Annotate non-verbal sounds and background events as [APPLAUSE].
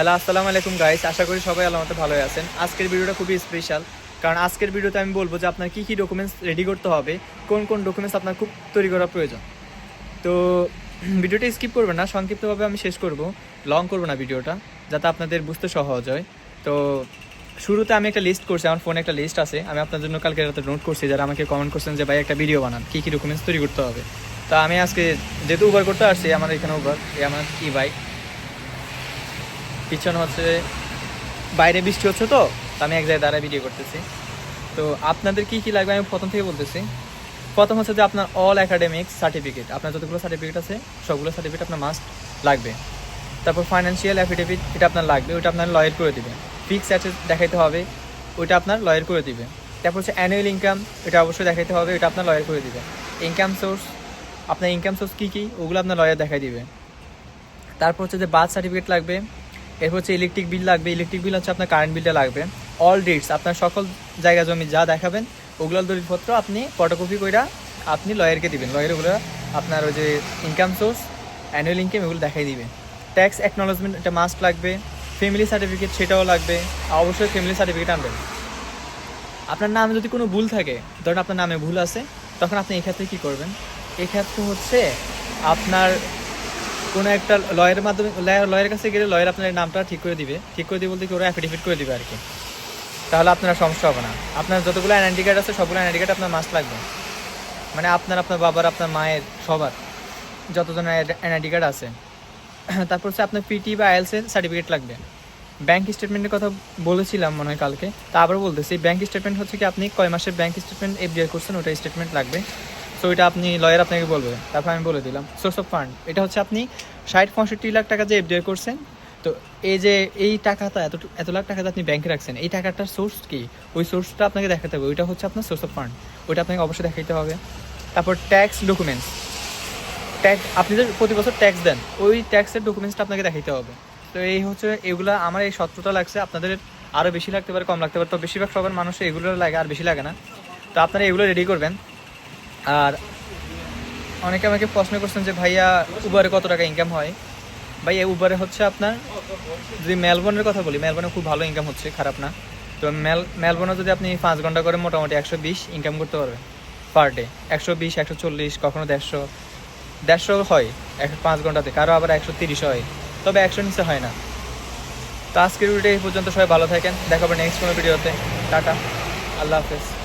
Hello, আসসালামু আলাইকুম guys আশা করি সবাই আল্লাহতে ভালোই আছেন। আজকের ভিডিওটা খুবই স্পেশাল কারণ আজকের ভিডিওতে আমি বলব যে আপনার কী কী ডকুমেন্টস রেডি করতে হবে, কোন কোন ডকুমেন্টস আপনার খুব তৈরি করা প্রয়োজন। তো [CLEARS THROAT] ভিডিওটা স্কিপ করবেন না, সংক্ষিপ্তভাবে আমি শেষ করব। লং করব না ভিডিওটা, যাতে আপনাদের বুঝতে সহজ হয়। তো শুরুতে আমি একটা লিস্ট করছি, আমার ফোনে একটা লিস্ট আছে। আমি আপনার জন্য কালকে রাতে নোট করছি, যারা আমাকে কমেন্ট করছেন যে, ভাই, একটা ভিডিও বানান, কী কী ডকুমেন্টস তৈরি করতে হবে? তো আমি আজকে যেহেতু উবার করতে আসছি, আমার এখানে উবার আমার ই বাইক পিছনে হচ্ছে বাইরে বৃষ্টি হচ্ছে তো আমি এক জায়গায় দাঁড়ায় ভিডিও করতেছি। তো আপনাদের কি কি লাগবে আমি প্রথম থেকে বলতেছি। প্রথম হচ্ছে যে আপনার অল একাডেমিক সার্টিফিকেট আপনার যতগুলো সার্টিফিকেট আছে, সবগুলো সার্টিফিকেট আপনার মাস্ট লাগবে। তারপর ফাইন্যান্সিয়াল অ্যাফিডেভিট এটা আপনার লাগবে, ওইটা আপনার লয়ার করে দিবে। ফিক্স অ্যাসেট দেখাইতে হবে, ওইটা আপনার লয়ার করে দিবে। তারপর হচ্ছে অ্যানুয়াল ইনকাম এটা অবশ্যই দেখাইতে হবে, ওইটা আপনার লয়ার করে দিবে। ইনকাম সোর্স আপনার ইনকাম সোর্স কী কী, ওগুলো আপনার লয়ার দেখাই দিবে। তারপর হচ্ছে যে বার্থ সার্টিফিকেট লাগবে এরপর হচ্ছে ইলেকট্রিক বিল লাগবে ইলেকট্রিক বিল হচ্ছে আপনার কারেন্ট বিলটা লাগবে। অল ডিটস আপনার সকল জায়গা জমি যা দেখাবেন, ওগুলোর দলিলপত্র আপনি ফটোকপি কইরা আপনি লয়ারকে দিবেন। লয়ার ওগুলো আপনার ওই যে ইনকাম সোর্স অ্যানুয়াল ইনকাম এগুলো দেখাই দিবে। ট্যাক্স অ্যাকনোলজমেন্ট এটা মাস্ট লাগবে ফ্যামিলি সার্টিফিকেট সেটাও লাগবে, অবশ্যই ফ্যামিলি সার্টিফিকেট আনবেন। আপনার নামে যদি কোনো ভুল থাকে, ধরুন আপনার নামে ভুল আছে, তখন আপনি এক্ষেত্রে কী করবেন? এক্ষেত্রে হচ্ছে আপনার কোনো একটা লয়ের মাধ্যমে লয়ের কাছে গেলে লয়ের আপনার নামটা ঠিক করে দিবে। ঠিক করে দিবে বলতে কি ওরা অ্যাফিডেভিট করে দিবে আর কি তাহলে আপনার সমস্যা হবে না। আপনার যতগুলো এনআইডি কার্ড আছে, সবগুলো এনআইডি কার্ড আপনার মাস্ট লাগবে। মানে আপনার আপনার বাবার, আপনার মায়ের, সবার যতজনের এনআইডি কার্ড আছে। তারপর হচ্ছে আপনার পিটি বা আইএলসের সার্টিফিকেট লাগবে। ব্যাংক স্টেটমেন্টের কথা বলেছিলাম মনে হয় কালকে। তা আবার বলতেছি ব্যাংক স্টেটমেন্ট হচ্ছে কি আপনি কয় মাসের ব্যাংক স্টেটমেন্ট এফডিআর করছেন ওটা স্টেটমেন্ট লাগবে। সো এটা আপনি লয়ার আপনাকে বলবে। তারপর আমি বলে দিলাম। সোর্স অফ ফান্ড এটা হচ্ছে আপনি ষাট, পঁয়ষট্টি লাখ টাকা যে এফডিআর করছেন, তো এই যে এই টাকাটা, এত এত লাখ টাকা আপনি ব্যাংকে রাখছেন, এই টাকাটার সোর্স কি? ওই সোর্সটা আপনাকে দেখাতে হবে। ওইটা হচ্ছে আপনার সোর্স অফ ফান্ড ওইটা আপনাকে অবশ্যই দেখাইতে হবে। তারপর ট্যাক্স ডকুমেন্টস ট্যাক্স আপনি যে প্রতি বছর ট্যাক্স দেন, ওই ট্যাক্সের ডকুমেন্টসটা আপনাকে দেখাইতে হবে। তো এই হচ্ছে, এগুলো আমার এই সত্রটা লাগছে, আপনাদের আরও বেশি লাগতে পারে, কম লাগতে পারে, তো বেশিরভাগ সবার মানুষের এগুলো লাগে, আর বেশি লাগে না। তো আপনারা এগুলো রেডি করবেন। আর অনেকে আমাকে প্রশ্ন করছেন যে ভাইয়া উবারে কত টাকা ইনকাম হয়? ভাইয়া উবারে হচ্ছে আপনার, যদি মেলবোর্নের কথা বলি মেলবোর্নে খুব ভালো ইনকাম হচ্ছে, খারাপ না। তো মেল মেলবোর্নে যদি আপনি পাঁচ ঘণ্টা করে মোটামুটি একশো বিশ ইনকাম করতে পারবেন পার ডে একশো বিশ, একশো চল্লিশ, কখনো দেড়শো। দেড়শো হয় এক পাঁচ ঘন্টাতে, কারও আবার একশো তিরিশ হয়। তবে একশো নিচে হয় না। তো আজকের ভিডিও এই পর্যন্ত, সবাই ভালো থাকেন। দেখা হবে নেক্সট কোনো ভিডিওতে টাটা। আল্লাহ হাফেজ।